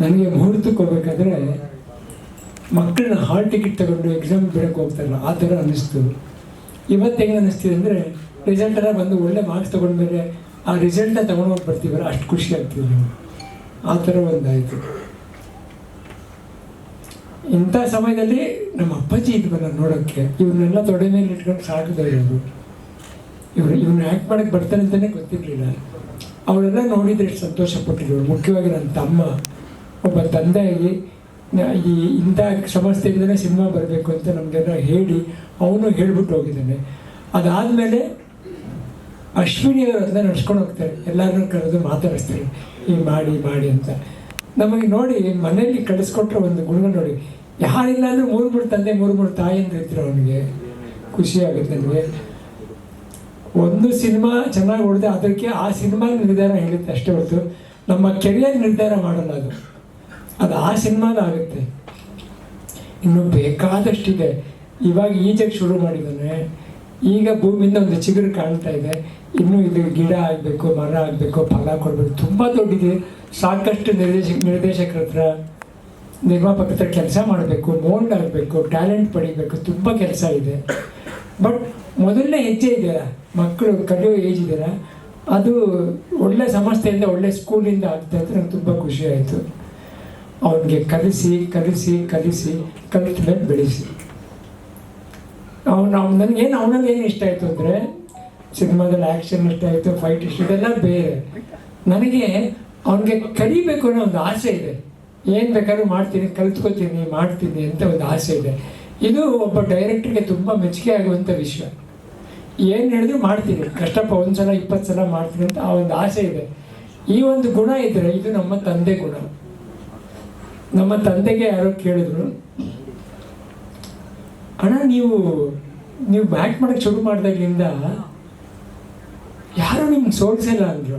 ನನಗೆ ಮುಹೂರ್ತಕ್ಕೆ ಹೋಗ್ಬೇಕಾದ್ರೆ ಮಕ್ಕಳನ್ನ ಹಾಲ್ ಟಿಕೆಟ್ ತಗೊಂಡು ಎಕ್ಸಾಮ್ ಬಿಡಕ್ಕೆ ಹೋಗ್ತಾರಲ್ಲ, ಆ ಥರ ಅನ್ನಿಸ್ತು. ಇವತ್ತು ಹೆಂಗೆ ಅನ್ನಿಸ್ತಿದೆ ಅಂದರೆ ರಿಸಲ್ಟ್ ಎಲ್ಲ ಬಂದು ಒಳ್ಳೆ ಮಾರ್ಕ್ಸ್ ತೊಗೊಂಡ್ಮೇಲೆ ಆ ರಿಸಲ್ಟ್ನ ತೊಗೊಂಡೋಗಿ ಬರ್ತೀವಲ್ಲ, ಅಷ್ಟು ಖುಷಿ ಆಗ್ತೀವಿ ನಾವು ಆ ಥರ ಒಂದಾಯಿತು. ಇಂಥ ಸಮಯದಲ್ಲಿ ನಮ್ಮ ಅಪ್ಪಾಜಿ ಇದ್ವಲ್ಲ ನೋಡೋಕ್ಕೆ, ಇವ್ರನ್ನೆಲ್ಲ ತೊಡೆ ಮೇಲೆ ಇಟ್ಕೊಂಡು ಸಾಕಿದ ಇವರು. ಇವ್ರು ಇವ್ನ ಆ್ಯಕ್ಟ್ ಮಾಡೋಕ್ಕೆ ಬರ್ತಾರೆ ಅಂತಲೇ ಗೊತ್ತಿರಲಿಲ್ಲ. ಅವರೆಲ್ಲ ನೋಡಿದ್ರೆ ಸಂತೋಷ ಪಟ್ಟಿದ್ರು ಮುಖ್ಯವಾಗಿ ನನ್ನ ತಮ್ಮ ಒಬ್ಬ ತಂದೆಯಾಗಿ ಈ ಇಂಥ ಸಮಸ್ಯೆಯಿಂದಲೇ ಸಿನಿಮಾ ಬರಬೇಕು ಅಂತ ನಮಗೆಲ್ಲ ಹೇಳಿ ಅವನು ಹೇಳ್ಬಿಟ್ಟು ಹೋಗಿದ್ದಾನೆ. ಅದಾದಮೇಲೆ ಅಶ್ವಿನಿ ಅವರು ನಡ್ಸ್ಕೊಂಡು ಹೋಗ್ತಾರೆ. ಎಲ್ಲರನ್ನೂ ಕರೆದು ಮಾತಾಡಿಸ್ತಾರೆ. ಈ ಮಾಡಿ ಮಾಡಿ ಅಂತ. ನಮಗೆ ನೋಡಿ ಮನೆಯಲ್ಲಿ ಕಳಿಸ್ಕೊಟ್ರೆ ಒಂದು ಗುಣ ನೋಡಿ. ಯಾರಿಲ್ಲ ಅಂದ್ರೆ ಮೂರು ಮೂರು ತಂದೆ, ಮೂರು ಮೂರು ತಾಯಿ ಅಂತ ಇದ್ರು ಅವನಿಗೆ ಖುಷಿ ಆಗುತ್ತೆ ಒಂದು ಸಿನಿಮಾ ಚೆನ್ನಾಗಿ ಹೊಡೆದೆ ಅದಕ್ಕೆ ಆ ಸಿನಿಮಾ ನಿರ್ಧಾರ ಹೇಳುತ್ತೆ ಅಷ್ಟೇ ಹೊರತು. ನಮ್ಮ ಕೆರಿಯರ್ ನಿರ್ಧಾರ ಮಾಡಲ್ಲ ಅದು. ಅದು ಆ ಸಿನಿಮಾನ ಆಗುತ್ತೆ. ಇನ್ನು ಬೇಕಾದಷ್ಟಿದೆ. ಇವಾಗ ಈಜಕ್ಕೆ ಶುರು ಮಾಡಿದ್ದಾನೆ ಈಗ ಭೂಮಿಯಿಂದ ಒಂದು ಚಿಗುರು ಕಾಣ್ತಾ ಇದೆ. ಇನ್ನು ಇದು ಗಿಡ ಆಗಬೇಕು, ಮರ ಆಗಬೇಕು, ಫಲ ಕೊಡಬೇಕು. ತುಂಬ ದೊಡ್ಡಿದೆ. ಸಾಕಷ್ಟು ನಿರ್ದೇಶ, ನಿರ್ದೇಶಕರ ಹತ್ರ ನಿರ್ಮಾಪಕ ಹತ್ರ ಕೆಲಸ ಮಾಡಬೇಕು ಮೋಲ್ಡ್ ಆಗಬೇಕು ಟ್ಯಾಲೆಂಟ್ ಪಡಿಬೇಕು. ತುಂಬ ಕೆಲಸ ಇದೆ. ಬಟ್ ಮೊದಲನೇ ಹೆಜ್ಜೆ ಇದೆಯಲ್ಲ, ಮಕ್ಕಳು ಕಲಿಯೋ ಏಜ್ ಇದೆಯಲ್ಲ, ಅದು ಒಳ್ಳೆ ಸಂಸ್ಥೆಯಿಂದ, ಒಳ್ಳೆ ಸ್ಕೂಲಿಂದ ಆಗ್ತಾ ಇದ್ರೆ ನಂಗೆ ತುಂಬ ಖುಷಿ ಆಯಿತು. ಅವನಿಗೆ ಕಲಿಸಿ ಕಲಿಸಿ ಕಲಿಸಿ ಕಲಿತ ಮೇಲೆ ಬೆಳೆಸಿ. ಅವನು, ಅವ್ನು ನನಗೇನು ಅವನಲ್ಲಿ ಏನು ಇಷ್ಟ ಆಯಿತು ಅಂದರೆ ಸಿನಿಮಾದಲ್ಲಿ ಆ್ಯಕ್ಷನ್ ಇಷ್ಟ ಆಯಿತು ಫೈಟ್ ಇಷ್ಟ ಇದೆಲ್ಲ ಬೇರೆ. ನನಗೆ ಅವನಿಗೆ ಕಲಿಬೇಕು ಅನ್ನೋ ಒಂದು ಆಸೆ ಇದೆ. ಏನು ಬೇಕಾದ್ರೂ ಮಾಡ್ತೀನಿ, ಕಲ್ತ್ಕೋತೀನಿ, ಮಾಡ್ತೀನಿ ಅಂತ ಒಂದು ಆಸೆ ಇದೆ. ಇದು ಒಬ್ಬ ಡೈರೆಕ್ಟ್ರಿಗೆ ತುಂಬ ಮೆಚ್ಚುಗೆ ಆಗುವಂಥ ವಿಷಯ. ಏನು ಹೇಳಿದ್ರು ಮಾಡ್ತೀನಿ. ಕಷ್ಟಪ್ಪ ಒಂದು ಸಲ ಇಪ್ಪತ್ತು ಸಲ ಮಾಡ್ತೀನಿ ಅಂತ ಆ ಒಂದು ಆಸೆ ಇದೆ. ಈ ಒಂದು ಗುಣ ಇದ್ದರೆ ಇದು ನಮ್ಮ ತಂದೆ ಗುಣ. ನಮ್ಮ ತಂದೆಗೆ ಯಾರೋ ಕೇಳಿದ್ರು, ಅಣ್ಣ, ನೀವು ನೀವು ಬ್ಯಾಟ್ ಮಾಡಕ್ಕೆ ಶುರು ಮಾಡಿದಾಗಿಂದ ಯಾರು ನಿಮ್ಗೆ ಸೋಲ್ಸಿಲ್ಲ ಅಂದರು.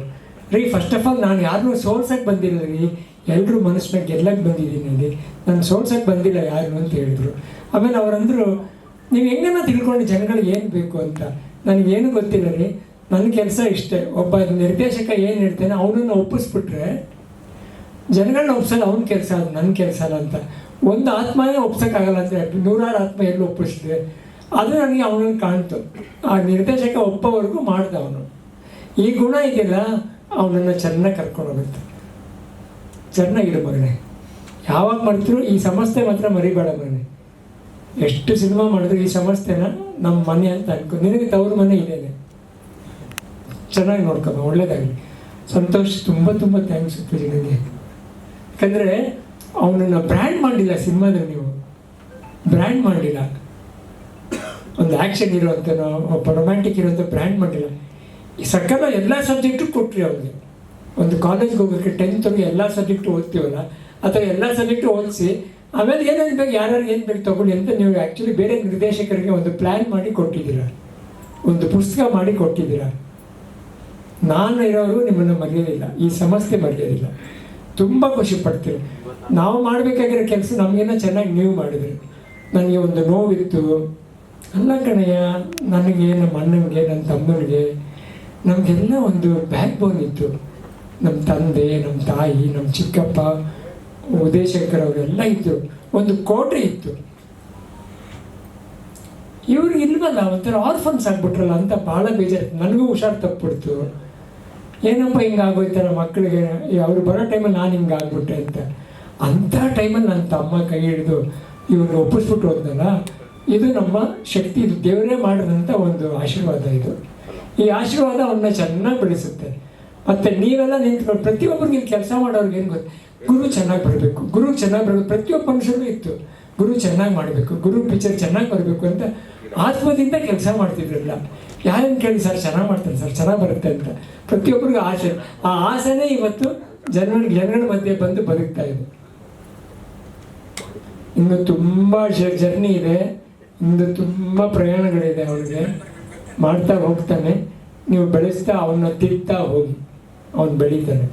ರೀ ಫಸ್ಟ್ ಆಫ್ ಆಲ್ ನಾನು ಯಾರನ್ನೂ ಸೋಲ್ಸಕ್ಕೆ ಬಂದಿಲ್ಲ ರೀ. ಎಲ್ಲರೂ ಮನಸ್ಸನ್ನ ಗೆಲ್ಲಕ್ಕೆ ಬಂದಿದ್ದೀನಿ ಅಲ್ಲಿ ನಾನು ಸೋಲ್ಸಕ್ಕೆ ಬಂದಿಲ್ಲ ಯಾರು ಅಂತ ಹೇಳಿದ್ರು. ಆಮೇಲೆ ಅವರಂದರು ನೀವು ಹೆಂಗನ ತಿಳ್ಕೊಂಡು ಜನಗಳಿಗೆ ಏನು ಬೇಕು ಅಂತ. ನನಗೇನು ಗೊತ್ತಿಲ್ಲ ರೀ. ನನ್ನ ಕೆಲಸ ಇಷ್ಟೇ. ಒಬ್ಬ ನಿರ್ದೇಶಕ ಏನು ಹೇಳ್ತೇನೆ, ಅವನನ್ನು ಒಪ್ಪಿಸ್ಬಿಟ್ರೆ ಜನಗಳನ್ನ ಒಪ್ಸಲ್ಲ, ಅವ್ನ ಕೆಲಸ ಅದು ನನ್ನ ಕೆಲಸ ಅಲ್ಲ ಅಂತ. ಒಂದು ಆತ್ಮನೇ ಒಪ್ಸೋಕ್ಕಾಗಲ್ಲ ಅಂದರೆ ನೂರಾರು ಆತ್ಮ ಎಲ್ಲಿ ಒಪ್ಪಿಸಿದೆ ಅದು ನನಗೆ ಅವನನ್ನು ಕಾಣ್ತು. ಆ ನಿರ್ದೇಶಕ ಒಪ್ಪವರೆಗೂ ಮಾಡ್ದ ಅವನು ಈ ಗುಣ ಇದೆಯಲ್ಲ, ಅವನನ್ನು ಚೆನ್ನಾಗಿ ಕರ್ಕೊಂಡು ಹೋಗುತ್ತೆ. ಚೆನ್ನಾಗಿರು ಮಗನೇ. ಯಾವಾಗ ಮಾಡ್ತಿರೋ ಈ ಸಮಸ್ಯೆ ಮಾತ್ರ ಮರಿಬೇಡ ಮಗನೇ. ಎಷ್ಟು ಸಿನಿಮಾ ಮಾಡಿದ್ರು ಈ ಸಮಸ್ಯೆನ ನಮ್ಮ ಮನೆ ಅಂತ ಅನ್ಕೊ, ನಿನಗೆ ತವ್ರ ಮನೆ ಇದೇನೆ. ಚೆನ್ನಾಗಿ ನೋಡ್ಕೊಬ ಒಳ್ಳೇದಾಗಲಿ. ಸಂತೋಷ್, ತುಂಬ ತುಂಬ ಥ್ಯಾಂಕ್ಸ್ ನನಗೆ ಯಾಕಂದರೆ ಅವನನ್ನು ಬ್ರ್ಯಾಂಡ್ ಮಾಡಿಲ್ಲ ಸಿನಿಮಾದಲ್ಲಿ ನೀವು. ಬ್ರ್ಯಾಂಡ್ ಮಾಡಿಲ್ಲ. ಒಂದು ಆ್ಯಕ್ಷನ್ ಇರೋವಂಥ ಒಬ್ಬ ರೊಮ್ಯಾಂಟಿಕ್ ಇರೋಂಥ ಬ್ರ್ಯಾಂಡ್ ಮಾಡಿಲ್ಲ. ಈ ಸಕಲ ಎಲ್ಲ ಸಬ್ಜೆಕ್ಟು ಕೊಟ್ರಿ ಅವ್ರಿಗೆ. ಒಂದು ಕಾಲೇಜ್ಗೆ ಹೋಗೋಕ್ಕೆ ಟೆಂತ್ವರೆಗೆ ಎಲ್ಲ ಸಬ್ಜೆಕ್ಟು ಓದ್ತೀವಲ್ಲ ಅಥವಾ ಎಲ್ಲ ಸಬ್ಜೆಕ್ಟು ಓದಿಸಿ, ಆಮೇಲೆ ಏನೇನು ಬೇಕು ಯಾರು ಏನು ಬೇಕು ತಗೊಳ್ಳಿ ಅಂತ ನೀವು ಆ್ಯಕ್ಚುಲಿ ಬೇರೆ ನಿರ್ದೇಶಕರಿಗೆ ಒಂದು ಪ್ಲ್ಯಾನ್ ಮಾಡಿ ಕೊಟ್ಟಿದ್ದೀರ. ಒಂದು ಪುಸ್ತಕ ಮಾಡಿ ಕೊಟ್ಟಿದ್ದೀರ. ನಾನು ಇರೋರು ನಿಮ್ಮನ್ನು ಮರೆಯೋದಿಲ್ಲ. ಈ ಸಮಸ್ಯೆ ಮರೆಯೋದಿಲ್ಲ. ತುಂಬ ಖುಷಿ ಪಡ್ತೀರಿ ನಾವು ಮಾಡಬೇಕಾಗಿರೋ ಕೆಲಸ ನಮಗಿನ್ನ ಚೆನ್ನಾಗಿ ನೀವು ಮಾಡಿದ್ರಿ. ನನಗೆ ಒಂದು ನೋವಿತ್ತು. ಅಲ್ಲ ಕಣಯ್ಯ, ನನಗೆ, ನಮ್ಮ ಅಣ್ಣನಿಗೆ ನನ್ನ ತಮ್ಮನಿಗೆ ನಮಗೆಲ್ಲ ಒಂದು ಬ್ಯಾಕ್ ಬೋನ್ ಇತ್ತು. ನಮ್ಮ ತಂದೆ, ನಮ್ಮ ತಾಯಿ, ನಮ್ಮ ಚಿಕ್ಕಪ್ಪ, ಉದಯಶಂಕರ್ ಅವರೆಲ್ಲ ಇದ್ದರು ಒಂದು ಕೋಟೆ ಇತ್ತು. ಇವ್ರು ಇಲ್ವಲ್ಲ, ಒಂಥರ ಆರ್ಫನ್ಸ್ ಆಗ್ಬಿಟ್ರಲ್ಲ ಅಂತ ಭಾಳ ಬೇಜಾರು ನನಗೂ ಹುಷಾರು ತಪ್ಪಿಬಿಡ್ತು. ಏನಪ್ಪ ಹಿಂಗೆ ಆಗೋಯ್ತಲ್ಲ ಮಕ್ಕಳಿಗೆ ಅವ್ರು ಬರೋ ಟೈಮಲ್ಲಿ ನಾನು ಹಿಂಗೆ ಆಗ್ಬಿಟ್ಟೆ ಅಂತ. ಅಂಥ ಟೈಮಲ್ಲಿ ನನ್ನ ತಮ್ಮ ಕೈ ಹಿಡಿದು ಇವ್ರನ್ನ ಒಪ್ಪಿಸ್ಬಿಟ್ಟು ಹೋದ್ನಲ್ಲ, ಇದು ನಮ್ಮ ಶಕ್ತಿ, ಇದು ದೇವರೇ ಮಾಡಿದಂಥ ಒಂದು ಆಶೀರ್ವಾದ ಇದು. ಈ ಆಶೀರ್ವಾದ ಅವನ್ನ ಚೆನ್ನಾಗಿ ಬೆಳೆಸುತ್ತೆ. ಮತ್ತು ನೀವೆಲ್ಲ ನಿಂತ್ಕೊಂಡು ಪ್ರತಿಯೊಬ್ಬರಿಗೆ ಕೆಲಸ ಮಾಡೋರ್ಗೆ ಏನು ಗೊತ್ತು? ಗುರು ಚೆನ್ನಾಗಿ ಬರಬೇಕು. ಗುರು ಚೆನ್ನಾಗಿ ಬರಬೇಕು. ಪ್ರತಿಯೊಬ್ಬ ಮನುಷ್ಯರಿಗೂ ಇತ್ತು. ಗುರು ಚೆನ್ನಾಗಿ ಮಾಡಬೇಕು, ಗುರು ಪಿಕ್ಚರ್ ಚೆನ್ನಾಗಿ ಬರಬೇಕು ಅಂತ ಆತ್ಮದಿಂದ ಕೆಲಸ ಮಾಡ್ತಿದ್ರಲ್ಲ. ಯಾರನ್ನು ಕೇಳಿ ಸರ್, ಚೆನ್ನಾಗಿ ಮಾಡ್ತಾರೆ ಸರ್, ಚೆನ್ನಾಗಿ ಬರುತ್ತೆ ಅಂತ. ಪ್ರತಿಯೊಬ್ಬರಿಗೂ ಆಸೆ. ಆ ಆಸೆನೇ ಇವತ್ತು ಜನರ ಜನಗಳ ಮಧ್ಯೆ ಬಂದು ಬದುಕ್ತಾ ಇದೆ. ಇನ್ನು ತುಂಬ ಜರ್ನಿ ಇದೆ. ಇನ್ನು ತುಂಬ ಪ್ರಯಾಣಗಳಿದೆ ಅವನಿಗೆ ಮಾಡ್ತಾ ಹೋಗ್ತಾನೆ. ನೀವು ಬೆಳೆಸ್ತಾ ಅವನ್ನ ತಿಳ್ತಾ ಹೋಗಿ. ಅವನು ಬೆಳೀತಾನೆ.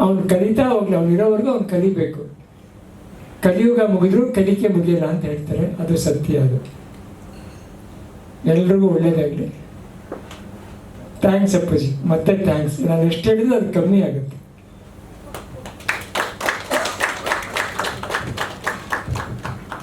ಅವನು ಕಲಿತಾ ಹೋಗ್ಲಿ ಅವನಿರೋವರೆಗೂ ಅವ್ನು ಕಲಿಬೇಕು. ಕಲಿಯುಗ ಮುಗಿದ್ರು, ಕಲಿಕೆ ಮುಗಿಯಲ್ಲ ಅಂತ ಹೇಳ್ತಾರೆ. ಅದು ಸತ್ಯ ಅದು. ಎಲ್ರಿಗೂ ಒಳ್ಳೇದಾಗಲಿ. ಥ್ಯಾಂಕ್ಸ್ ಅಪ್ಪಾಜಿ. ಮತ್ತೆ ಥ್ಯಾಂಕ್ಸ್ ನಾನು ಎಷ್ಟು ಹೇಳಿದ್ರು ಅದು ಕಮ್ಮಿ ಆಗುತ್ತೆ.